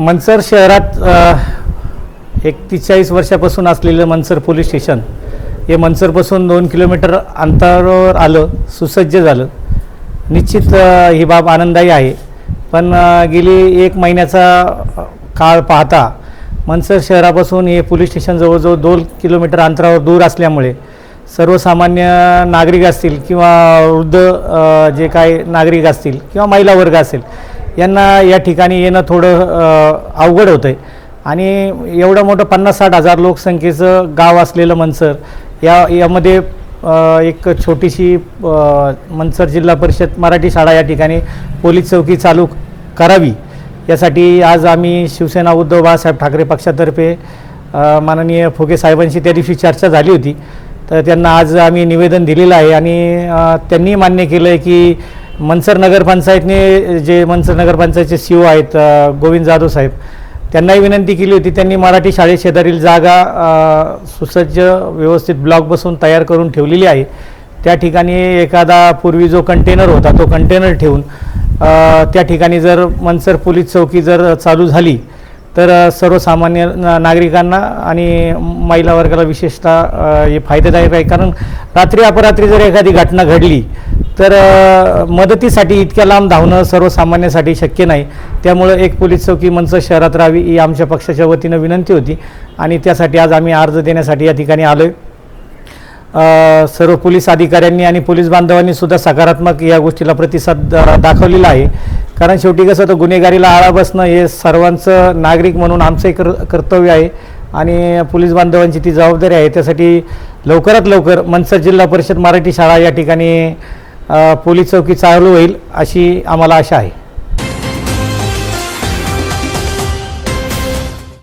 मनसर शहरात एकतीचाळीस एक वर्षापासून असलेलं मनसर पोलीस स्टेशन हे मनसरपासून दोन किलोमीटर अंतरावर आलं सुसज्ज झालं. निश्चित ही बाब आनंदायी आहे. पण गेली एक महिन्याचा काळ पाहता मनसर शहरापासून हे पोलीस स्टेशन जवळजवळ दोन किलोमीटर अंतरावर दूर असल्यामुळे सर्वसामान्य नागरिक असतील किंवा वृद्ध जे काही नागरिक असतील किंवा महिला वर्ग असेल यांना या ठिकाणी येणं थोडं अवघड होतं आहे आणि एवढं मोठं पन्नास साठ हजार लोकसंख्येचं गाव असलेलं मनसर या यामध्ये एक छोटीशी मनसर जिल्हा परिषद मराठी शाळा या ठिकाणी पोलीस चौकी चालू करावी. यासाठी आज आम्ही शिवसेना उद्धव बाळासाहेब ठाकरे पक्षातर्फे माननीय फुगे साहेबांशी त्या दिवशी चर्चा झाली होती. तर त्यांना आज आम्ही निवेदन दिलेलं आहे आणि त्यांनी मान्य केलं आहे की मनसर नगरपंचायतने जे मनसर नगरपंचायतचे सी ओ आहेत गोविंद जाधव साहेब त्यांनाही विनंती केली होती. त्यांनी मराठी शाळेत शेजारील जागा सुसज्ज व्यवस्थित ब्लॉक बसून तयार करून ठेवलेली आहे. त्या ठिकाणी एखादा पूर्वी जो कंटेनर होता तो कंटेनर ठेवून त्या ठिकाणी जर मनसर पोलीस चौकी जर चालू झाली तर सर्वसामान्य नागरिकांना आणि महिला वर्गाला विशेषतः हे फायदेदायक आहे. कारण रात्री अपरात्री जर एखादी घटना घडली तर मदतीसाठी इतक्या लांब धावणं सर्वसामान्यासाठी शक्य नाही. त्यामुळं एक पोलीस चौकी मनसर शहरात राहावी ही आमच्या पक्षाच्या वतीनं विनंती होती. आणि त्यासाठी आज आम्ही अर्ज देण्यासाठी या ठिकाणी आलो आहे सर्व पोलीस अधिकाऱ्यांनी आणि पोलीस बांधवांनी सुद्धा सकारात्मक या गोष्टीला प्रतिसाद दाखवलेला आहे. कारण शेवटी कसं तर गुन्हेगारीला आळा बसणं हे सर्वांचं नागरिक म्हणून आमचंही कर कर्तव्य आहे. आणि पोलीस बांधवांची ती जबाबदारी आहे. त्यासाठी लवकरात लवकर मनसर जिल्हा परिषद मराठी शाळा या ठिकाणी पोलीस चौकी चालू होईल अशी आम्हाला आशा आहे.